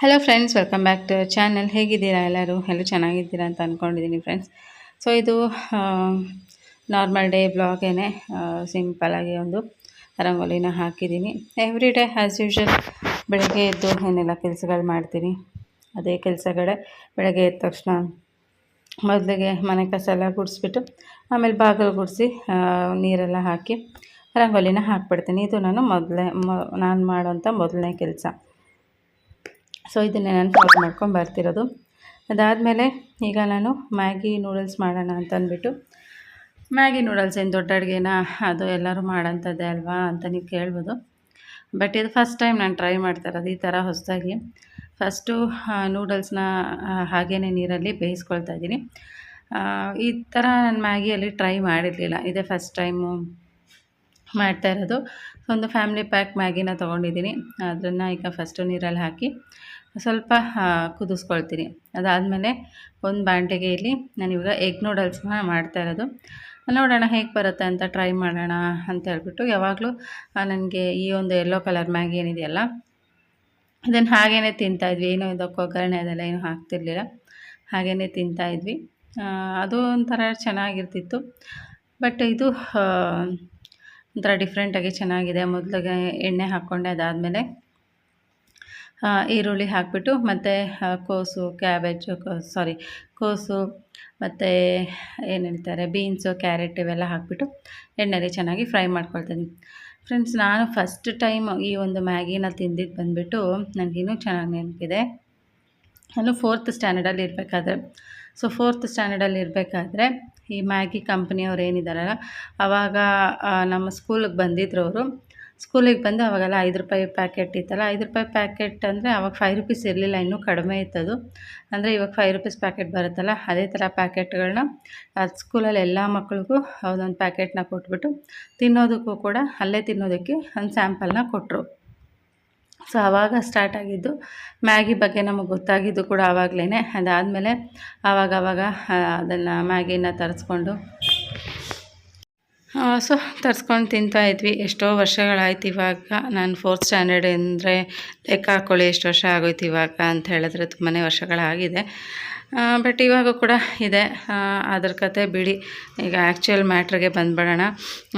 Hello friends welcome back to channel ಹೇಗಿದ್ದೀರಾ ಎಲ್ಲರೂ? ಎಲ್ಲರೂ ಚೆನ್ನಾಗಿದ್ದೀರಾ ಅಂತ ಅಂದ್ಕೊಂಡಿದ್ದೀನಿ ಫ್ರೆಂಡ್ಸ್ ಸೊ ಇದು ನಾರ್ಮಲ್ ಡೇ ಬ್ಲಾಗೇನೆ ಸಿಂಪಲ್ಲಾಗಿ ಒಂದು ರಂಗೋಲಿನ ಹಾಕಿದ್ದೀನಿ. ಎವ್ರಿ ಡೇ ಆ್ಯಸ್ ಯೂಶ್ವಲ್ ಬೆಳಗ್ಗೆ ಎದ್ದು ಏನೆಲ್ಲ ಕೆಲಸಗಳು ಮಾಡ್ತೀನಿ. ಅದೇ ಕೆಲಸಗಳೇ ಬೆಳಗ್ಗೆ ಎದ್ದ ತಕ್ಷಣ ಮೊದಲಿಗೆ ಮನೆ ಕಸ ಎಲ್ಲ ಗುಡಿಸ್ಬಿಟ್ಟು, ಆಮೇಲೆ ಬಾಗಿಲು ಗುಡಿಸಿ ನೀರೆಲ್ಲ ಹಾಕಿ ರಂಗೋಲಿನ ಹಾಕ್ಬಿಡ್ತೀನಿ. ಇದು ನಾನು ಮೊದಲೇ ನಾನು ಮಾಡೋಂಥ ಮೊದಲನೇ ಕೆಲಸ. ಸೊ ಇದನ್ನೇ ನಾನು ಫಾಲೋ ಮಾಡ್ಕೊಂಡು ಬರ್ತಿರೋದು. ಅದಾದಮೇಲೆ ಈಗ ನಾನು ಮ್ಯಾಗಿ ನೂಡಲ್ಸ್ ಮಾಡೋಣ ಅಂತ ಅಂದ್ಬಿಟ್ಟು ಮ್ಯಾಗಿ ನೂಡಲ್ಸ್ ಏನು ದೊಡ್ಡ ಅಡುಗೆನ? ಅದು ಎಲ್ಲರೂ ಮಾಡೋಂಥದ್ದೇ ಅಲ್ವಾ ಅಂತ ನೀವು ಕೇಳ್ಬೋದು. ಬಟ್ ಇದು ಫಸ್ಟ್ ಟೈಮ್ ನಾನು ಟ್ರೈ ಮಾಡ್ತಾ ಇರೋದು ಈ ಥರ ಹೊಸದಾಗಿ. ಫಸ್ಟು ನೂಡಲ್ಸ್ನ ಹಾಗೇ ನೀರಲ್ಲಿ ಬೇಯಿಸ್ಕೊಳ್ತಾ ಇದ್ದೀನಿ. ಈ ಥರ ನಾನು ಮ್ಯಾಗಿಯಲ್ಲಿ ಟ್ರೈ ಮಾಡಿರಲಿಲ್ಲ. ಇದೇ ಫಸ್ಟ್ ಟೈಮು ಮಾಡ್ತಾ ಇರೋದು. ಒಂದು ಫ್ಯಾಮಿಲಿ ಪ್ಯಾಕ್ ಮ್ಯಾಗಿನ ತೊಗೊಂಡಿದ್ದೀನಿ. ಅದನ್ನು ಈಗ ಫಸ್ಟು ನೀರಲ್ಲಿ ಹಾಕಿ ಸ್ವಲ್ಪ ಕುದಿಸ್ಕೊಳ್ತೀನಿ. ಅದಾದಮೇಲೆ ಒಂದು ಬಾಂಡೆಗೆ ಇಲ್ಲಿ ನಾನಿವಾಗ ಎಗ್ ನೂಡಲ್ಸ್ ಮಾಡ್ತಾ ಇರೋದು. ನೋಡೋಣ ಹೇಗೆ ಬರುತ್ತೆ ಅಂತ ಟ್ರೈ ಮಾಡೋಣ ಅಂತ ಹೇಳ್ಬಿಟ್ಟು ಯಾವಾಗಲೂ ನನಗೆ ಈ ಒಂದು ಯೆಲ್ಲೋ ಕಲರ್ ಮ್ಯಾಗಿ ಏನಿದೆಯಲ್ಲ ಅದನ್ನು ಹಾಗೇ ತಿಂತಾಯಿದ್ವಿ ಏನೋ ಇದಕ್ಕೆ ಒಗ್ಗರಣೆ ಅದೆಲ್ಲ ಏನೂ ಹಾಕ್ತಿರ್ಲಿಲ್ಲ. ಹಾಗೇ ತಿಂತಾಯಿದ್ವಿ ಅದು ಒಂಥರ ಚೆನ್ನಾಗಿರ್ತಿತ್ತು. ಬಟ್ ಇದು ಒಂಥರ ಡಿಫ್ರೆಂಟಾಗಿ ಚೆನ್ನಾಗಿದೆ. ಮೊದಲಿಗೆ ಎಣ್ಣೆ ಹಾಕ್ಕೊಂಡೆ ಅದಾದಮೇಲೆ ಈರುಳ್ಳಿ ಹಾಕಿಬಿಟ್ಟು ಮತ್ತು ಕೋಸು, ಕ್ಯಾಬೇಜು ಸಾರಿ ಕೋಸು ಮತ್ತು ಏನು ಹೇಳ್ತಾರೆ ಬೀನ್ಸು ಕ್ಯಾರೆಟ್ ಇವೆಲ್ಲ ಹಾಕಿಬಿಟ್ಟು ಎಣ್ಣೆಲಿ ಚೆನ್ನಾಗಿ ಫ್ರೈ ಮಾಡ್ಕೊಳ್ತೀನಿ. ಫ್ರೆಂಡ್ಸ್ ನಾನು ಫಸ್ಟ್ ಟೈಮ್ ಈ ಒಂದು ಮ್ಯಾಗಿನ ತಿಂದಿದ್ದು ಬಂದುಬಿಟ್ಟು ನನಗಿನ್ನೂ ಚೆನ್ನಾಗಿ ನೆನಪಿದೆ. ನಾನು ಫೋರ್ತ್ ಸ್ಟ್ಯಾಂಡರ್ಡಲ್ಲಿ ಇರಬೇಕಾದ್ರೆ ಸೊ ಫೋರ್ತ್ ಸ್ಟ್ಯಾಂಡರ್ಡಲ್ಲಿ ಇರಬೇಕಾದ್ರೆ ಈ ಮ್ಯಾಗಿ ಕಂಪ್ನಿಯವ್ರು ಏನಿದ್ದಾರಲ್ಲ ಆವಾಗ ನಮ್ಮ ಸ್ಕೂಲಿಗೆ ಬಂದಿದ್ದರು ಅವರು ಸ್ಕೂಲಿಗೆ ಬಂದು ಅವಾಗೆಲ್ಲ ಐದು ರೂಪಾಯಿ ಪ್ಯಾಕೆಟ್ ಇತ್ತಲ್ಲ, ಐದು ರೂಪಾಯಿ ಪ್ಯಾಕೆಟ್ ಅಂದರೆ ಅವಾಗ ಫೈವ್ ರುಪೀಸ್ ಇರಲಿಲ್ಲ, ಇನ್ನೂ ಕಡಿಮೆ ಇತ್ತದು. ಅಂದರೆ ಇವಾಗ ಫೈವ್ ರುಪೀಸ್ ಪ್ಯಾಕೆಟ್ ಬರುತ್ತಲ್ಲ, ಅದೇ ಥರ ಪ್ಯಾಕೆಟ್ಗಳನ್ನ ಸ್ಕೂಲಲ್ಲಿ ಎಲ್ಲ ಮಕ್ಳಿಗೂ ಅದೊಂದು ಪ್ಯಾಕೆಟ್ನ ಕೊಟ್ಬಿಟ್ಟು ತಿನ್ನೋದಕ್ಕೂ ಕೂಡ, ಅಲ್ಲೇ ತಿನ್ನೋದಕ್ಕೆ ಒಂದು ಸ್ಯಾಂಪಲ್ನ ಕೊಟ್ಟರು ಸೊ ಆವಾಗ ಸ್ಟಾರ್ಟ್ ಆಗಿದ್ದು ಮ್ಯಾಗಿ ಬಗ್ಗೆ ನಮಗೆ ಗೊತ್ತಾಗಿದ್ದು ಕೂಡ ಆವಾಗಲೇ ಅದಾದಮೇಲೆ ಆವಾಗ ಆವಾಗ ಅದನ್ನು ಮ್ಯಾಗಿನ ತರಿಸ್ಕೊಂಡು ಸೊ, ತರಿಸ್ಕೊಂಡು ತಿಂತಾಯಿದ್ವಿ ಎಷ್ಟೋ ವರ್ಷಗಳಾಯ್ತು ಇವಾಗ. ನಾನು ಫೋರ್ತ್ ಸ್ಟ್ಯಾಂಡರ್ಡ್ ಅಂದರೆ ಲೆಕ್ಕ ಹಾಕ್ಕೊಳ್ಳಿ ಎಷ್ಟು ವರ್ಷ ಆಗೋಯ್ತು ಇವಾಗ ಅಂತ ಹೇಳಿದ್ರೆ ತುಂಬಾ ವರ್ಷಗಳಾಗಿದೆ. ಬಟ್ ಇವಾಗ ಕೂಡ ಇದೆ. ಅದ್ರ ಕತೆ ಬಿಡಿ. ಈಗ ಆ್ಯಕ್ಚುಯಲ್ ಮ್ಯಾಟ್ರಿಗೆ ಬಂದ್ಬಿಡೋಣ.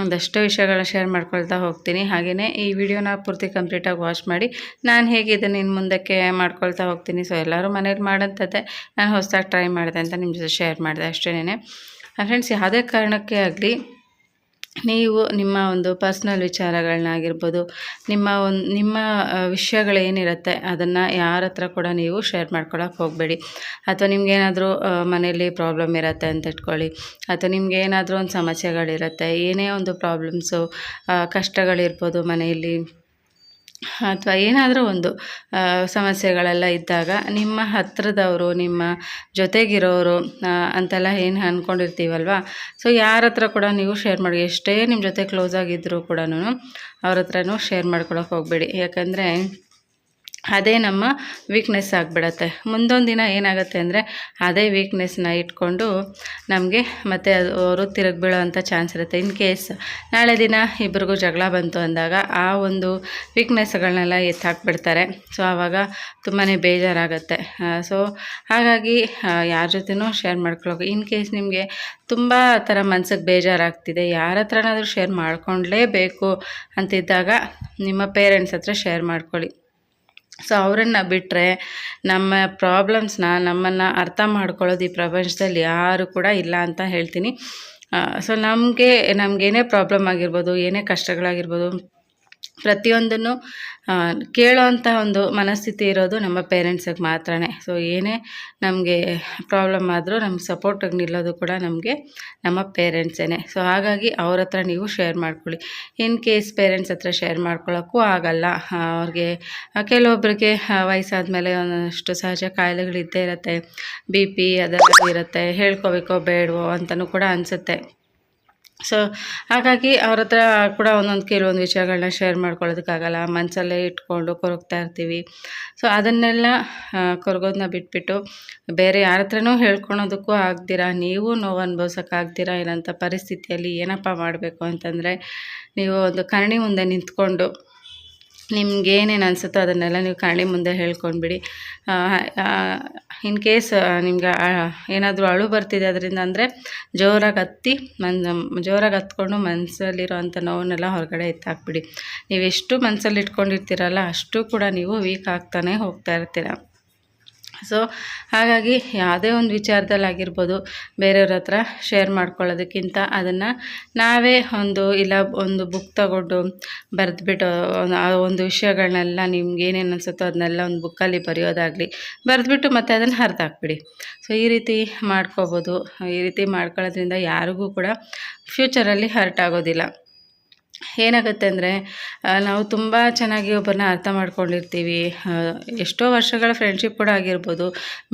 ಒಂದಷ್ಟು ವಿಷಯಗಳ ಶೇರ್ ಮಾಡ್ಕೊಳ್ತಾ ಹೋಗ್ತೀನಿ. ಹಾಗೆಯೇ ಈ ವಿಡಿಯೋನ ಪೂರ್ತಿ ಕಂಪ್ಲೀಟಾಗಿ ವಾಚ್ ಮಾಡಿ. ನಾನು ಹೇಗಿದೆ ಇನ್ನು ಮುಂದಕ್ಕೆ ಮಾಡ್ಕೊಳ್ತಾ ಹೋಗ್ತೀನಿ. ಸೊ ಎಲ್ಲರೂ ಮನೇಲಿ ಮಾಡೋಂಥದ್ದೇ ನಾನು ಹೊಸದಾಗಿ ಟ್ರೈ ಮಾಡಿದೆ ಅಂತ ನಿಮ್ಮ ಜೊತೆ ಶೇರ್ ಮಾಡಿದೆ ಅಷ್ಟೇ ಫ್ರೆಂಡ್ಸ್ ಯಾವುದೇ ಕಾರಣಕ್ಕೆ ಆಗಲಿ ನೀವು ನಿಮ್ಮ ಒಂದು ಪರ್ಸ್ನಲ್ ವಿಚಾರಗಳನ್ನಾಗಿರ್ಬೋದು, ನಿಮ್ಮ ಒಂದು, ನಿಮ್ಮ ವಿಷಯಗಳೇನಿರುತ್ತೆ ಅದನ್ನು ಯಾರ ಹತ್ರ ಕೂಡ ನೀವು ಶೇರ್ ಮಾಡ್ಕೊಳಕ್ಕೆ ಹೋಗಬೇಡಿ. ಅಥವಾ ನಿಮಗೇನಾದರೂ ಮನೆಯಲ್ಲಿ ಪ್ರಾಬ್ಲಮ್ ಇರುತ್ತೆ ಅಂತ ಇಟ್ಕೊಳ್ಳಿ. ಅಥವಾ ನಿಮ್ಗೆ ಏನಾದರೂ ಒಂದು ಸಮಸ್ಯೆಗಳಿರುತ್ತೆ, ಏನೇ ಒಂದು ಪ್ರಾಬ್ಲಮ್ಸು ಕಷ್ಟಗಳಿರ್ಬೋದು ಮನೆಯಲ್ಲಿ ಅಥವಾ ಏನಾದರೂ ಒಂದು ಸಮಸ್ಯೆಗಳೆಲ್ಲ ಇದ್ದಾಗ ನಿಮ್ಮ ಹತ್ರದವರು, ನಿಮ್ಮ ಜೊತೆಗಿರೋರು ಅಂತೆಲ್ಲ ಏನು ಅಂದ್ಕೊಂಡಿರ್ತೀವಲ್ವ ಸೊ ಯಾರ ಹತ್ರ ಕೂಡ ನೀವು ಶೇರ್ ಮಾಡಿ, ಎಷ್ಟೇ ನಿಮ್ಮ ಜೊತೆ ಕ್ಲೋಸ್ ಆಗಿದ್ದರೂ ಕೂಡ ಅವ್ರ ಹತ್ರನೂ ಶೇರ್ ಮಾಡ್ಕೊಳಕ್ಕೆ ಹೋಗಬೇಡಿ. ಯಾಕಂದರೆ ಅದೇ ನಮ್ಮ ವೀಕ್ನೆಸ್ ಆಗಿಬಿಡತ್ತೆ. ಮುಂದೊಂದು ದಿನ ಏನಾಗುತ್ತೆ ಅಂದರೆ ಅದೇ ವೀಕ್ನೆಸ್ನ ಇಟ್ಕೊಂಡು ನಮಗೆ ಮತ್ತೆ ಅವರು ತಿರುಗಿ ಚಾನ್ಸ್ ಇರುತ್ತೆ. ಇನ್ ಕೇಸ್ ನಾಳೆ ದಿನ ಇಬ್ಬರಿಗೂ ಜಗಳ ಬಂತು ಅಂದಾಗ ಆ ಒಂದು ವೀಕ್ನೆಸ್ಗಳನ್ನೆಲ್ಲ ಎತ್ತಾಕ್ಬಿಡ್ತಾರೆ. ಸೊ ಆವಾಗ ತುಂಬಾ ಬೇಜಾರಾಗುತ್ತೆ. ಸೊ ಹಾಗಾಗಿ ಯಾರ ಜೊತೆನೂ ಶೇರ್ ಮಾಡ್ಕೊಳ್ಳೋ ಇನ್ ಕೇಸ್ ನಿಮಗೆ ತುಂಬ ಥರ ಮನ್ಸಿಗೆ ಬೇಜಾರಾಗ್ತಿದೆ, ಯಾರ ಹತ್ರನಾದರೂ ಶೇರ್ ಮಾಡ್ಕೊಳ್ಳೇಬೇಕು ಅಂತಿದ್ದಾಗ ನಿಮ್ಮ ಪೇರೆಂಟ್ಸ್ ಹತ್ರ ಶೇರ್ ಮಾಡ್ಕೊಳ್ಳಿ. ಸೊ ಅವರನ್ನು ಬಿಟ್ಟರೆ ನಮ್ಮ ಪ್ರಾಬ್ಲಮ್ಸ್ನ ನಮ್ಮನ್ನು ಅರ್ಥ ಮಾಡ್ಕೊಳ್ಳೋದು ಈ ಪ್ರಪಂಚದಲ್ಲಿ ಯಾರು ಕೂಡ ಇಲ್ಲ ಅಂತ ಹೇಳ್ತೀನಿ. ಸೊ ನಮಗೆ ನಮಗೇನೇ ಪ್ರಾಬ್ಲಮ್ ಆಗಿರ್ಬೋದು, ಏನೇ ಕಷ್ಟಗಳಾಗಿರ್ಬೋದು, ಪ್ರತಿಯೊಂದನ್ನು ಕೇಳೋವಂಥ ಒಂದು ಮನಸ್ಥಿತಿ ಇರೋದು ನಮ್ಮ ಪೇರೆಂಟ್ಸಿಗೆ ಮಾತ್ರನೇ. ಸೊ ಏನೇ ನಮಗೆ ಪ್ರಾಬ್ಲಮ್ ಆದರೂ ನಮ್ಗೆ ಸಪೋರ್ಟಾಗಿ ನಿಲ್ಲೋದು ಕೂಡ ನಮಗೆ ನಮ್ಮ ಪೇರೆಂಟ್ಸೇ ಸೊ ಹಾಗಾಗಿ ಅವ್ರ ಹತ್ರ ನೀವು ಶೇರ್ ಮಾಡ್ಕೊಳ್ಳಿ. ಇನ್ ಕೇಸ್ ಪೇರೆಂಟ್ಸ್ ಹತ್ರ ಶೇರ್ ಮಾಡ್ಕೊಳ್ಳೋಕ್ಕೂ ಆಗಲ್ಲ. ಅವ್ರಿಗೆ ಕೆಲವೊಬ್ಬರಿಗೆ ವಯಸ್ಸಾದ ಮೇಲೆ ಒಂದಷ್ಟು ಸಹಜ ಕಾಯಿಲೆಗಳಿದ್ದೇ ಇರುತ್ತೆ. ಬಿ ಪಿ ಅದೆಲ್ಲ ಇರುತ್ತೆ. ಹೇಳ್ಕೋಬೇಕೋ ಬೇಡವೋ ಅಂತಲೂ ಕೂಡ ಅನಿಸುತ್ತೆ. ಸೊ ಹಾಗಾಗಿ ಅವ್ರ ಹತ್ರ ಕೂಡ ಒಂದೊಂದು ಕೆಲವೊಂದು ವಿಷಯಗಳನ್ನ ಶೇರ್ ಮಾಡ್ಕೊಳ್ಳೋದಕ್ಕಾಗಲ್ಲ. ಮನಸಲ್ಲೇ ಇಟ್ಕೊಂಡು ಕೊರಗ್ತಾ ಇರ್ತೀವಿ. ಸೊ ಅದನ್ನೆಲ್ಲ ಕೊರಗೋದನ್ನ ಬಿಟ್ಬಿಟ್ಟು ಬೇರೆ ಯಾರ ಹತ್ರನೂ ಹೇಳ್ಕೊಳೋದಕ್ಕೂ ಆಗ್ದಿರ? ನೀವು ನೋವು ಅನುಭವಿಸೋಕ್ಕಾಗ್ದಿರಾ? ಇರೋಂಥ ಪರಿಸ್ಥಿತಿಯಲ್ಲಿ ಏನಪ್ಪ ಮಾಡಬೇಕು ಅಂತಂದರೆ, ನೀವು ಒಂದು ಕರಣಿ ಮುಂದೆ ನಿಂತ್ಕೊಂಡು ನಿಮ್ಗೆ ಏನೇನು ಅನಿಸುತ್ತೋ ಅದನ್ನೆಲ್ಲ ನೀವು ಕಾಣಿ ಮುಂದೆ ಹೇಳ್ಕೊಂಡ್ಬಿಡಿ. ಇನ್ ಕೇಸ್ ನಿಮ್ಗೆ ಏನಾದರೂ ಅಳು ಬರ್ತಿದೆ ಅದರಿಂದ ಅಂದರೆ ಜೋರಾಗಿ ಹತ್ತಿ ಮನ್, ಜೋರಾಗಿ ಹತ್ಕೊಂಡು ಮನಸ್ಸಲ್ಲಿರೋ ಅಂಥ ನೋವನ್ನೆಲ್ಲ ಹೊರಗಡೆ ಎತ್ತಾಕ್ಬಿಡಿ. ನೀವು ಎಷ್ಟು ಮನಸ್ಸಲ್ಲಿ ಇಟ್ಕೊಂಡಿರ್ತೀರಲ್ಲ ಅಷ್ಟು ಕೂಡ ನೀವು ವೀಕ್ ಆಗ್ತಾನೆ ಹೋಗ್ತಾ ಇರ್ತೀರ. ಸೊ ಹಾಗಾಗಿ ಯಾವುದೇ ಒಂದು ವಿಚಾರದಲ್ಲಾಗಿರ್ಬೋದು ಬೇರೆಯವ್ರ ಹತ್ರ ಶೇರ್ ಮಾಡ್ಕೊಳ್ಳೋದಕ್ಕಿಂತ ಅದನ್ನು ನಾವೇ ಒಂದು ಇಲ್ಲ ಒಂದು ಬುಕ್ ತಗೊಂಡು ಬರೆದ್ಬಿಟ್ಟು, ಒಂದು ವಿಷಯಗಳನ್ನೆಲ್ಲ ನಿಮ್ಗೆ ಏನೇನು ಅನಿಸುತ್ತೋ ಅದನ್ನೆಲ್ಲ ಒಂದು ಬುಕ್ಕಲ್ಲಿ ಬರೆಯೋದಾಗಲಿ, ಬರೆದ್ಬಿಟ್ಟು ಮತ್ತೆ ಅದನ್ನು ಹರಿದಾಕ್ಬಿಡಿ ಸೊ ಈ ರೀತಿ ಮಾಡ್ಕೋಬೋದು. ಈ ರೀತಿ ಮಾಡ್ಕೊಳ್ಳೋದ್ರಿಂದ ಯಾರಿಗೂ ಕೂಡ ಫ್ಯೂಚರಲ್ಲಿ ಹರ್ಟ್ ಆಗೋದಿಲ್ಲ. ಏನಾಗುತ್ತೆ ಅಂದರೆ ನಾವು ತುಂಬ ಚೆನ್ನಾಗಿ ಒಬ್ಬರನ್ನ ಅರ್ಥ ಮಾಡ್ಕೊಂಡಿರ್ತೀವಿ. ಎಷ್ಟೋ ವರ್ಷಗಳ ಫ್ರೆಂಡ್ಶಿಪ್ ಕೂಡ ಆಗಿರ್ಬೋದು.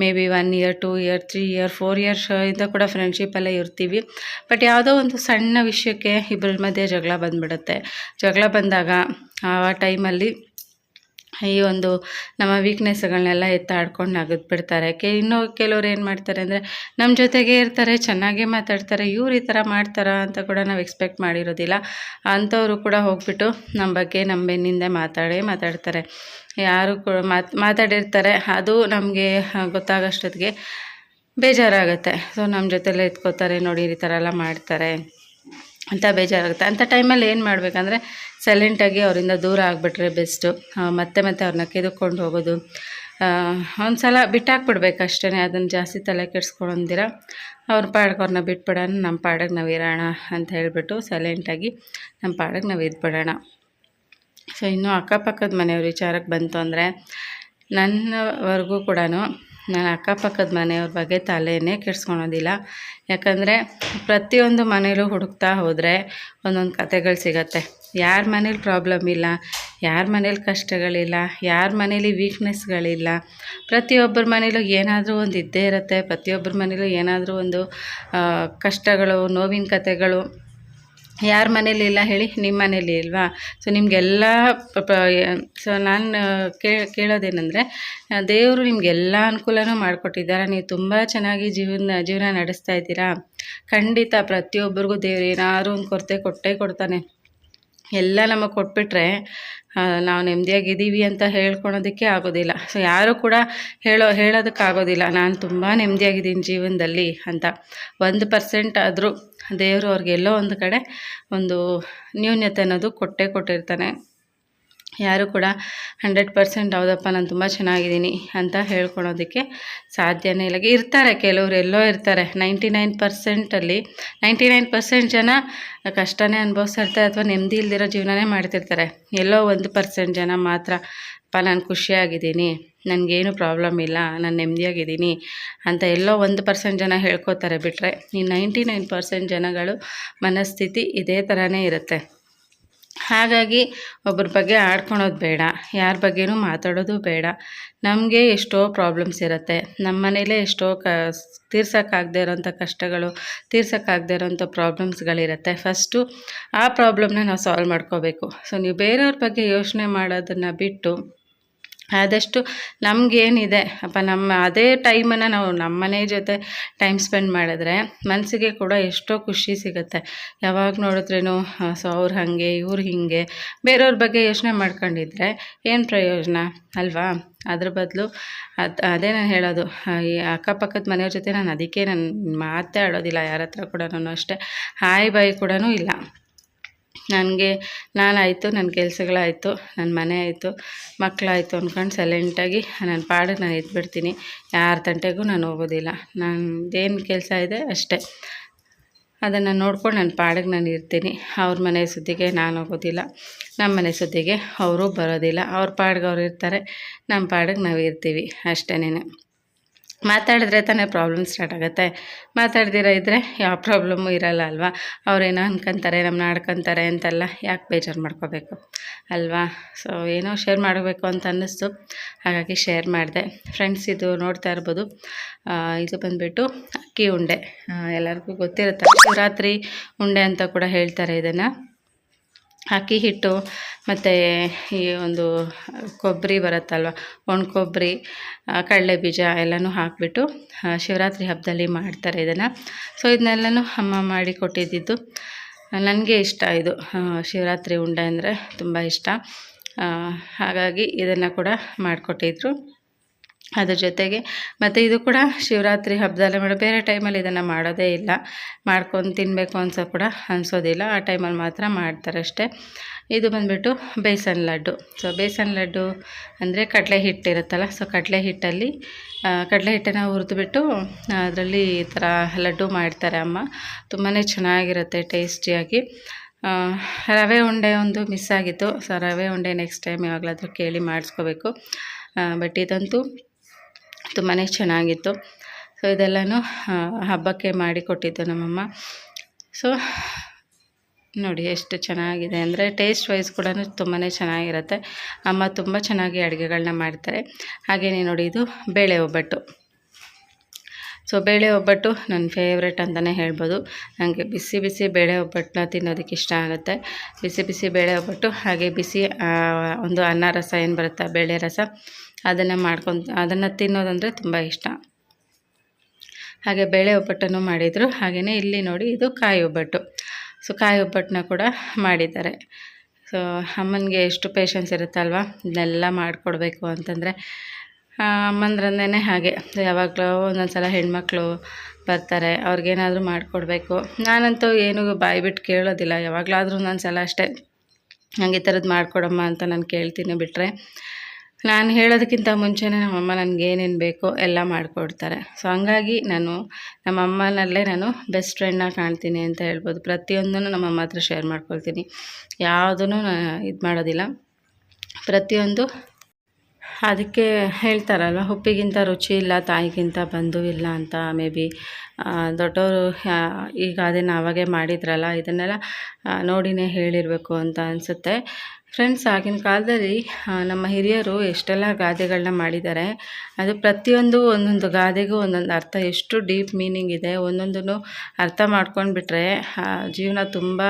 May be one year two year three year four years ಇಂದ ಕೂಡ ಫ್ರೆಂಡ್ಶಿಪ್ಪಲ್ಲೇ ಇರ್ತೀವಿ. ಬಟ್ ಯಾವುದೋ ಒಂದು ಸಣ್ಣ ವಿಷಯಕ್ಕೆ ಇಬ್ಬರ ಮಧ್ಯೆ ಜಗಳ ಬಂದುಬಿಡುತ್ತೆ. ಜಗಳ ಬಂದಾಗ ಆ ಟೈಮಲ್ಲಿ ಈ ಒಂದು ನಮ್ಮ ವೀಕ್ನೆಸ್ಗಳನ್ನೆಲ್ಲ ಎತ್ತಾಡ್ಕೊಂಡು ನಗದು ಬಿಡ್ತಾರೆ ಕೆ, ಇನ್ನೂ ಕೆಲವ್ರು ಏನು ಮಾಡ್ತಾರೆ ಅಂದರೆ ನಮ್ಮ ಜೊತೆಗೆ ಇರ್ತಾರೆ, ಚೆನ್ನಾಗೇ ಮಾತಾಡ್ತಾರೆ, ಇವ್ರು ಈ ಥರ ಮಾಡ್ತಾರಾ ಅಂತ ಕೂಡ ನಾವು ಎಕ್ಸ್ಪೆಕ್ಟ್ ಮಾಡಿರೋದಿಲ್ಲ. ಅಂಥವರು ಕೂಡ ಹೋಗ್ಬಿಟ್ಟು ನಮ್ಮ ಬಗ್ಗೆ ನಮ್ಮ ಬೆನ್ನಿಂದ ಮಾತಾಡೇ ಮಾತಾಡ್ತಾರೆ. ಯಾರು ಕೂಡ ಮಾತು, ಮಾತಾಡಿರ್ತಾರೆ, ಅದು ನಮಗೆ ಗೊತ್ತಾಗೋಷ್ಟೊತ್ತಿಗೆ ಬೇಜಾರಾಗುತ್ತೆ. ಸೊ ನಮ್ಮ ಜೊತೆಲೇ ಎತ್ಕೋತಾರೆ, ನೋಡಿ ಈ ಥರ ಎಲ್ಲ ಮಾಡ್ತಾರೆ. ಅಂತ ಬೇಜಾರಾಗುತ್ತೆ. ಅಂಥ ಟೈಮಲ್ಲಿ ಏನು ಮಾಡಬೇಕಂದ್ರೆ ಸೈಲೆಂಟಾಗಿ ಅವರಿಂದ ದೂರ ಆಗಿಬಿಟ್ರೆ ಬೆಸ್ಟು ಮತ್ತೆ ಮತ್ತೆ ಅವ್ರನ್ನ ಕೆದಕೊಂಡು ಹೋಗೋದು. ಒಂದು ಸಲ ಬಿಟ್ಟಾಕ್ಬಿಡ್ಬೇಕು ಅಷ್ಟೇ ಅದನ್ನು ಜಾಸ್ತಿ ತಲೆ ಕೆಡಿಸ್ಕೊಂಡಿರ ಅವ್ರ ಪಾಡಕ್ಕೆ ಅವ್ರನ್ನ ಬಿಟ್ಬಿಡೋಣ. ನಮ್ಮ ಪಾಡಕ್ಕೆ ನಾವು ಇರೋಣ ಅಂತ ಹೇಳಿಬಿಟ್ಟು ಸೈಲೆಂಟಾಗಿ ನಮ್ಮ ಪಾಡಕ್ಕೆ ನಾವು ಇದ್ಬಿಡೋಣ. ಸೊ ಇನ್ನು ಅಕ್ಕಪಕ್ಕದ ಮನೆಯವ್ರ ವಿಚಾರಕ್ಕೆ ಬಂತು ಅಂದರೆ ನನ್ನವರೆಗೂ ಕೂಡ ನಾನು ಅಕ್ಕಪಕ್ಕದ ಮನೆಯವ್ರ ಬಗ್ಗೆ ತಲೆಯೇ ಕೆಡ್ಸ್ಕೊಳೋದಿಲ್ಲ. ಯಾಕಂದರೆ ಪ್ರತಿಯೊಂದು ಮನೇಲೂ ಹುಡುಕ್ತಾ ಹೋದರೆ ಒಂದೊಂದು ಕತೆಗಳು ಸಿಗತ್ತೆ. ಯಾರ ಮನೇಲಿ ಪ್ರಾಬ್ಲಮ್ ಇಲ್ಲ, ಯಾರ ಮನೇಲಿ ಕಷ್ಟಗಳಿಲ್ಲ, ಯಾರ ಮನೇಲಿ ವೀಕ್ನೆಸ್ಗಳಿಲ್ಲ ಪ್ರತಿಯೊಬ್ಬರ ಮನೇಲೂ ಏನಾದರೂ ಒಂದು ಇದ್ದೇ ಇರುತ್ತೆ, ಪ್ರತಿಯೊಬ್ಬರ ಮನೇಲೂ ಏನಾದರೂ ಒಂದು ಕಷ್ಟಗಳು, ನೋವಿನ ಕತೆಗಳು ಯಾರ ಮನೇಲಿ ಇಲ್ಲ ಹೇಳಿ ನಿಮ್ಮ ಮನೇಲಿ ಇಲ್ವಾ? ಸೊ ನಿಮಗೆಲ್ಲ ಸೊ ನಾನು ಕೇಳೋದೇನೆಂದರೆ ದೇವರು ನಿಮಗೆಲ್ಲ ಅನುಕೂಲನೂ ಮಾಡಿಕೊಟ್ಟಿದ್ದಾರೆ. ನೀವು ತುಂಬ ಚೆನ್ನಾಗಿ ಜೀವನ ಜೀವನ ನಡೆಸ್ತಾ ಇದ್ದೀರಾ. ಖಂಡಿತ ಪ್ರತಿಯೊಬ್ಬರಿಗೂ ದೇವ್ರು ಏನಾದರೂ ಒಂದು ಕೊರತೆ ಕೊಟ್ಟೇ ಕೊಡ್ತಾನೆ. ಎಲ್ಲ ನಮಗೆ ಕೊಟ್ಬಿಟ್ರೆ ನಾವು ನೆಮ್ಮದಿಯಾಗಿದ್ದೀವಿ ಅಂತ ಹೇಳ್ಕೊಳೋದಕ್ಕೆ ಆಗೋದಿಲ್ಲ. ಸೊ ಯಾರೂ ಕೂಡ ಹೇಳೋ ಹೇಳೋದಕ್ಕಾಗೋದಿಲ್ಲ ನಾನು ತುಂಬ ನೆಮ್ಮದಿಯಾಗಿದ್ದೀನಿ ಜೀವನದಲ್ಲಿ ಅಂತ. ಒಂದು ಪರ್ಸೆಂಟ್ ಆದರೂ ದೇವರು ಅವ್ರಿಗೆಲ್ಲೋ ಒಂದು ಕಡೆ ಒಂದು ನ್ಯೂನ್ಯತೆ ಅನ್ನೋದು ಕೊಟ್ಟೇ ಕೊಟ್ಟಿರ್ತಾನೆ. ಯಾರು ಕೂಡ ಹಂಡ್ರೆಡ್ ಪರ್ಸೆಂಟ್ ಹೌದಪ್ಪ, ನಾನು ತುಂಬ ಚೆನ್ನಾಗಿದ್ದೀನಿ ಅಂತ ಹೇಳ್ಕೊಳೋದಕ್ಕೆ ಸಾಧ್ಯನೇ ಇಲ್ಲ. ಇರ್ತಾರೆ ಕೆಲವರು ಎಲ್ಲೋ ಇರ್ತಾರೆ. ನೈಂಟಿ ನೈನ್ ಪರ್ಸೆಂಟಲ್ಲಿ ನೈಂಟಿ ನೈನ್ ಪರ್ಸೆಂಟ್ ಜನ ಕಷ್ಟನೇ ಅನುಭವಿಸ್ತಿರ್ತಾರೆ ಅಥವಾ ನೆಮ್ಮದಿ ಇಲ್ದಿರೋ ಜೀವನನೇ ಮಾಡ್ತಿರ್ತಾರೆ. ಎಲ್ಲೋ ಒಂದು ಪರ್ಸೆಂಟ್ ಜನ ಮಾತ್ರ, ಅಪ್ಪ, ನಾನು ಖುಷಿಯಾಗಿದ್ದೀನಿ, ನನಗೇನು ಪ್ರಾಬ್ಲಮ್ ಇಲ್ಲ, ನಾನು ನೆಮ್ಮದಿಯಾಗಿದ್ದೀನಿ ಅಂತ ಎಲ್ಲೋ ಒಂದು ಪರ್ಸೆಂಟ್ ಜನ ಹೇಳ್ಕೊತಾರೆ ಬಿಟ್ಟರೆ ಈ ನೈಂಟಿ ನೈನ್ ಪರ್ಸೆಂಟ್ ಜನಗಳು ಮನಸ್ಥಿತಿ ಇದೇ ಥರನೇ ಇರುತ್ತೆ. ಹಾಗಾಗಿ ಒಬ್ಬರ ಬಗ್ಗೆ ಆಡ್ಕೊಳೋದು ಬೇಡ, ಯಾರ ಬಗ್ಗೆನೂ ಮಾತಾಡೋದು ಬೇಡ. ನಮಗೆ ಎಷ್ಟೋ ಪ್ರಾಬ್ಲಮ್ಸ್ ಇರುತ್ತೆ. ನಮ್ಮ ಮನೇಲೇ ಎಷ್ಟೋ ಕ, ತೀರ್ಸೋಕ್ಕಾಗದೇ ಇರೋಂಥ ಕಷ್ಟಗಳು, ತೀರ್ಸೋಕ್ಕಾಗದೇ ಇರೋಂಥ ಪ್ರಾಬ್ಲಮ್ಸ್ಗಳಿರುತ್ತೆ ಫಸ್ಟು ಆ ಪ್ರಾಬ್ಲಮ್ನ ನಾವು ಸಾಲ್ವ್ ಮಾಡ್ಕೋಬೇಕು. ಸೊ ನೀವು ಬೇರೆಯವ್ರ ಬಗ್ಗೆ ಯೋಚನೆ ಮಾಡೋದನ್ನು ಬಿಟ್ಟು ಆದಷ್ಟು ನಮಗೇನಿದೆ. ಅಪ್ಪ, ನಮ್ಮ ಅದೇ ಟೈಮನ್ನು ನಾವು ನಮ್ಮ ಮನೆ ಜೊತೆ ಟೈಮ್ ಸ್ಪೆಂಡ್ ಮಾಡಿದ್ರೆ ಮನಸ್ಸಿಗೆ ಕೂಡ ಎಷ್ಟೋ ಖುಷಿ ಸಿಗುತ್ತೆ. ಯಾವಾಗ ನೋಡಿದ್ರೇನು ಸೊ ಅವ್ರು ಹಾಗೆ, ಇವ್ರು ಹೀಗೆ, ಬೇರೆಯವ್ರ ಬಗ್ಗೆ ಯೋಚನೆ ಮಾಡ್ಕೊಂಡಿದ್ರೆ ಏನು ಪ್ರಯೋಜನ? ಅಲ್ವಾ? ಅದ್ರ ಬದಲು ಅದು, ಅದೇ ನಾನು ಹೇಳೋದು. ಈ ಅಕ್ಕಪಕ್ಕದ ಮನೆಯವ್ರ ಜೊತೆ ನಾನು ಅದಕ್ಕೆ ನಾನು ಮಾತೇ ಆಡೋದಿಲ್ಲ ಯಾರ ಹತ್ರ ಕೂಡ ಅಷ್ಟೇ. ಹಾಯ್ ಬಾಯ್ ಕೂಡ ಇಲ್ಲ. ನನಗೆ, ನಾನಾಯಿತು, ನನ್ನ ಕೆಲಸಗಳಾಯಿತು, ನನ್ನ ಮನೆ ಆಯಿತು, ಮಕ್ಕಳಾಯಿತು ಅಂದ್ಕೊಂಡು ಸೈಲೆಂಟಾಗಿ ನನ್ನ ಪಾಡಿಗೆ ನಾನು ಎದ್ಬಿಡ್ತೀನಿ ಯಾರ ತಂಟೆಗೂ ನಾನು ಹೋಗೋದಿಲ್ಲ. ನನ್ನದೇನು ಕೆಲಸ ಇದೆ ಅಷ್ಟೇ. ಅದನ್ನು ನೋಡ್ಕೊಂಡು ನನ್ನ ಪಾಡಿಗೆ ನಾನು ಇರ್ತೀನಿ. ಅವ್ರ ಮನೆ ಸುದ್ದಿಗೆ ನಾನು ಹೋಗೋದಿಲ್ಲ. ನಮ್ಮ ಮನೆ ಸುದ್ದಿಗೆ ಅವರು ಬರೋದಿಲ್ಲ. ಅವ್ರ ಪಾಡಿಗೆ ಅವ್ರು ಇರ್ತಾರೆ. ನಮ್ಮ ಪಾಡಿಗೆ ನಾವು ಇರ್ತೀವಿ ಅಷ್ಟೇನೆ ಮಾತಾಡಿದ್ರೆ ತಾನೇ ಪ್ರಾಬ್ಲಮ್ ಸ್ಟಾರ್ಟ್ ಆಗುತ್ತೆ. ಮಾತಾಡ್ದಿರ ಇದ್ದರೆ ಯಾವ ಪ್ರಾಬ್ಲಮ್ಮು ಇರಲ್ಲ ಅಲ್ವಾ? ಅವ್ರೇನೋ ಅನ್ಕೊಂತಾರೆ ನಮ್ಮನ್ನ ಆಡ್ಕೊತಾರೆ ಅಂತೆಲ್ಲ ಯಾಕೆ ಬೇಜಾರು ಮಾಡ್ಕೋಬೇಕು ಅಲ್ವಾ? ಸೊ ಏನೋ ಶೇರ್ ಮಾಡಬೇಕು ಅಂತ ಅನ್ನಿಸ್ತು. ಹಾಗಾಗಿ ಶೇರ್ ಮಾಡಿದೆ. ಫ್ರೆಂಡ್ಸ್ ಇದು ನೋಡ್ತಾ ಇರ್ಬೋದು. ಇದು ಬಂದುಬಿಟ್ಟು ಅಕ್ಕಿ ಉಂಡೆ. ಎಲ್ಲರಿಗೂ ಗೊತ್ತಿರುತ್ತೆ. ಶಿವರಾತ್ರಿ ಉಂಡೆ ಅಂತ ಕೂಡ ಹೇಳ್ತಾರೆ ಇದನ್ನು. ಅಕ್ಕಿ ಹಿಟ್ಟು ಮತ್ತು ಈ ಒಂದು ಕೊಬ್ಬರಿ ಬರುತ್ತಲ್ವ? ಒಣ ಕೊಬ್ಬರಿ ಕಡಲೆ ಬೀಜ ಎಲ್ಲನೂ ಹಾಕಿಬಿಟ್ಟು ಶಿವರಾತ್ರಿ ಹಬ್ಬದಲ್ಲಿ ಮಾಡ್ತಾರೆ ಇದನ್ನು. ಸೊ ಇದನ್ನೆಲ್ಲನೂ ಅಮ್ಮ ಮಾಡಿ ಕೊಟ್ಟಿದ್ದಿದ್ದು. ನನಗೆ ಇಷ್ಟ ಇದು. ಶಿವರಾತ್ರಿ ಉಂಡೆ ಅಂದರೆ ತುಂಬ ಇಷ್ಟ. ಹಾಗಾಗಿ ಇದನ್ನು ಕೂಡ ಮಾಡಿಕೊಟ್ಟಿದ್ರು. ಅದ್ರ ಜೊತೆಗೆ ಮತ್ತು ಇದು ಕೂಡ ಶಿವರಾತ್ರಿ ಹಬ್ಬದಲ್ಲೇ ಮಾಡಿ, ಬೇರೆ ಟೈಮಲ್ಲಿ ಇದನ್ನು ಮಾಡೋದೇ ಇಲ್ಲ. ಮಾಡ್ಕೊಂಡು ತಿನ್ನಬೇಕು ಅನ್ಸೋ ಕೂಡ ಅನಿಸೋದಿಲ್ಲ. ಆ ಟೈಮಲ್ಲಿ ಮಾತ್ರ ಮಾಡ್ತಾರೆ ಅಷ್ಟೇ ಇದು ಬಂದುಬಿಟ್ಟು ಬೇಸನ್ ಲಡ್ಡು. ಸೊ ಬೇಸನ್ ಲಡ್ಡು ಅಂದರೆ ಕಡಲೆ ಹಿಟ್ಟಿರುತ್ತಲ್ಲ ಸೊ ಕಡಲೆ ಹಿಟ್ಟಲ್ಲಿ ಕಡಲೆ ಹಿಟ್ಟನ್ನು ಹುರಿದ್ಬಿಟ್ಟು ಅದರಲ್ಲಿ ಈ ಥರ ಲಡ್ಡು ಮಾಡ್ತಾರೆ ಅಮ್ಮ. ತುಂಬಾ ಚೆನ್ನಾಗಿರುತ್ತೆ ಟೇಸ್ಟಿಯಾಗಿ. ರವೆ ಉಂಡೆ ಒಂದು ಮಿಸ್ ಆಗಿತ್ತು. ಸೊ ರವೆ ಉಂಡೆ ನೆಕ್ಸ್ಟ್ ಟೈಮ್ ಯಾವಾಗಲಾದರೂ ಕೇಳಿ ಮಾಡಿಸ್ಕೋಬೇಕು. ಬಟ್ ಇದಂತೂ ತುಂಬಾ ಚೆನ್ನಾಗಿತ್ತು. ಸೊ ಇದೆಲ್ಲನೂ ಹಬ್ಬಕ್ಕೆ ಮಾಡಿಕೊಟ್ಟಿದ್ದು ನಮ್ಮಮ್ಮ. ಸೊ ನೋಡಿ ಎಷ್ಟು ಚೆನ್ನಾಗಿದೆ ಅಂದರೆ ಟೇಸ್ಟ್ ವೈಸ್ ಕೂಡ ತುಂಬಾ ಚೆನ್ನಾಗಿರುತ್ತೆ. ಅಮ್ಮ ತುಂಬ ಚೆನ್ನಾಗಿ ಅಡುಗೆಗಳನ್ನ ಮಾಡ್ತಾರೆ. ಹಾಗೆಯೇ ನೋಡಿ ಇದು ಬೇಳೆ ಒಬ್ಬಟ್ಟು. ಸೊ ಬೇಳೆ ಒಬ್ಬಟ್ಟು ನನ್ನ ಫೇವ್ರೆಟ್ ಅಂತಲೇ ಹೇಳ್ಬೋದು. ನನಗೆ ಬಿಸಿ ಬಿಸಿ ಬೇಳೆ ಒಬ್ಬಟ್ಟನ್ನ ತಿನ್ನೋದಕ್ಕೆ ಇಷ್ಟ ಆಗುತ್ತೆ. ಬಿಸಿ ಬಿಸಿ ಬೇಳೆ ಒಬ್ಬಟ್ಟು, ಹಾಗೆ ಬಿಸಿ ಒಂದು ಅನ್ನ ರಸ ಏನು ಬರುತ್ತೆ, ಬೇಳೆ ರಸ, ಅದನ್ನು ಮಾಡ್ಕೊಂಡು, ಅದನ್ನು ತಿನ್ನೋದಂದರೆ ತುಂಬ ಇಷ್ಟ. ಹಾಗೆ ಬೇಳೆ ಒಬ್ಬಟ್ಟನ್ನು ಮಾಡಿದರು. ಹಾಗೆಯೇ ಇಲ್ಲಿ ನೋಡಿ ಇದು ಕಾಯಿ ಒಬ್ಬಟ್ಟು. ಸೊ ಕಾಯಿ ಒಬ್ಬಟ್ಟನ್ನ ಕೂಡ ಮಾಡಿದ್ದಾರೆ. ಸೊ ಅಮ್ಮನಿಗೆ ಎಷ್ಟು ಪೇಷನ್ಸ್ ಇರುತ್ತಲ್ವ? ಇದನ್ನೆಲ್ಲ ಮಾಡಿಕೊಡ್ಬೇಕು ಅಂತಂದರೆ ಅಮ್ಮಂದ್ರನ್ನೇ ಹಾಗೆ. ಯಾವಾಗಲೂ ಒಂದೊಂದು ಸಲ ಹೆಣ್ಮಕ್ಳು ಬರ್ತಾರೆ, ಅವ್ರಿಗೇನಾದರೂ ಮಾಡಿಕೊಡ್ಬೇಕು. ನಾನಂತೂ ಏನು ಬಾಯಿ ಬಿಟ್ಟು ಕೇಳೋದಿಲ್ಲ, ಯಾವಾಗಲಾದ್ರೂ ಒಂದೊಂದು ಸಲ ಅಷ್ಟೇ. ನಂಗೆ ಈ ಥರದ್ದು ಮಾಡಿಕೊಡಮ್ಮ ಅಂತ ನಾನು ಕೇಳ್ತೀನಿ ಬಿಟ್ಟರೆ ನಾನು ಹೇಳೋದಕ್ಕಿಂತ ಮುಂಚೆನೇ ನಮ್ಮಮ್ಮ ನನಗೆ ಏನೇನು ಬೇಕೋ ಎಲ್ಲ ಮಾಡಿಕೊಡ್ತಾರೆ. ಸೊ ಹಂಗಾಗಿ ನಾನು ನಮ್ಮಮ್ಮನಲ್ಲೇ ನಾನು ಬೆಸ್ಟ್ ಫ್ರೆಂಡ್ನ ಕಾಣ್ತೀನಿ ಅಂತ ಹೇಳ್ಬೋದು. ಪ್ರತಿಯೊಂದನ್ನು ನಮ್ಮಮ್ಮ ಹತ್ರ ಶೇರ್ ಮಾಡ್ಕೊಳ್ತೀನಿ. ಯಾವುದೂ ಇದು ಮಾಡೋದಿಲ್ಲ. ಪ್ರತಿಯೊಂದು ಅದಕ್ಕೆ ಹೇಳ್ತಾರಲ್ವ ಉಪ್ಪಿಗಿಂತ ರುಚಿ ಇಲ್ಲ, ತಾಯಿಗಿಂತ ಬಂಧು ಇಲ್ಲ ಅಂತ ಮೇ ಬಿ. ದೊಡ್ಡವರು ಈಗ ಅದನ್ನು ಅವಾಗೇ ಮಾಡಿದ್ರಲ್ಲ, ಇದನ್ನೆಲ್ಲ ನೋಡಿನೇ ಹೇಳಿರಬೇಕು ಅಂತ ಅನಿಸುತ್ತೆ. ಫ್ರೆಂಡ್ಸ್, ಆಗಿನ ಕಾಲದಲ್ಲಿ ನಮ್ಮ ಹಿರಿಯರು ಎಷ್ಟೆಲ್ಲ ಗಾದೆಗಳನ್ನ ಮಾಡಿದ್ದಾರೆ, ಅದು ಪ್ರತಿಯೊಂದು ಒಂದೊಂದು ಗಾದೆಗೂ ಒಂದೊಂದು ಅರ್ಥ, ಎಷ್ಟು ಡೀಪ್ ಮೀನಿಂಗ್ ಇದೆ, ಒಂದೊಂದನ್ನು ಅರ್ಥ ಮಾಡ್ಕೊಂಡ್ಬಿಟ್ರೆ ಜೀವನ ತುಂಬ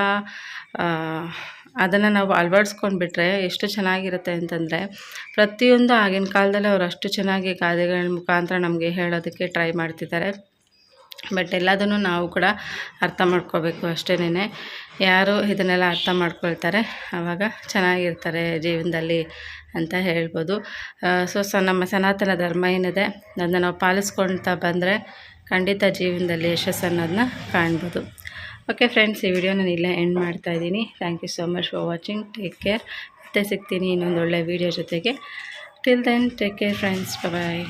ಅದನ್ನು ನಾವು ಅಳವಡಿಸ್ಕೊಂಡ್ಬಿಟ್ರೆ ಎಷ್ಟು ಚೆನ್ನಾಗಿರುತ್ತೆ ಅಂತಂದರೆ, ಪ್ರತಿಯೊಂದು ಆಗಿನ ಕಾಲದಲ್ಲಿ ಅವರು ಅಷ್ಟು ಚೆನ್ನಾಗಿ ಗಾದೆಗಳ ಮುಖಾಂತರ ನಮಗೆ ಹೇಳೋದಕ್ಕೆ ಟ್ರೈ ಮಾಡ್ತಿದ್ದಾರೆ. ಬಟ್ ಎಲ್ಲದನ್ನು ನಾವು ಕೂಡ ಅರ್ಥ ಮಾಡ್ಕೋಬೇಕು ಅಷ್ಟೇನೆ ಯಾರು ಇದನ್ನೆಲ್ಲ ಅರ್ಥ ಮಾಡ್ಕೊಳ್ತಾರೆ ಆವಾಗ ಚೆನ್ನಾಗಿರ್ತಾರೆ ಜೀವನದಲ್ಲಿ ಅಂತ ಹೇಳ್ಬೋದು. ಸೊ ಸ, ನಮ್ಮ ಸನಾತನ ಧರ್ಮ ಏನಿದೆ, ಅದನ್ನು ನಾವು ಪಾಲಿಸ್ಕೊಳ್ತಾ ಬಂದರೆ ಖಂಡಿತ ಜೀವನದಲ್ಲಿ ಯಶಸ್ಸು ಅನ್ನೋದನ್ನ ಕಾಣ್ಬೋದು. ಓಕೆ ಫ್ರೆಂಡ್ಸ್ ಈ ವಿಡಿಯೋ ನಾನು ಇಲ್ಲೇ ಎಂಡ್ ಮಾಡ್ತಾ ಇದ್ದೀನಿ. Thank you so much for watching take care ಮತ್ತೆ ಸಿಗ್ತೀನಿ ಇನ್ನೊಂದು ಒಳ್ಳೆ ವೀಡಿಯೋ ಜೊತೆಗೆ. Till then take care friends bye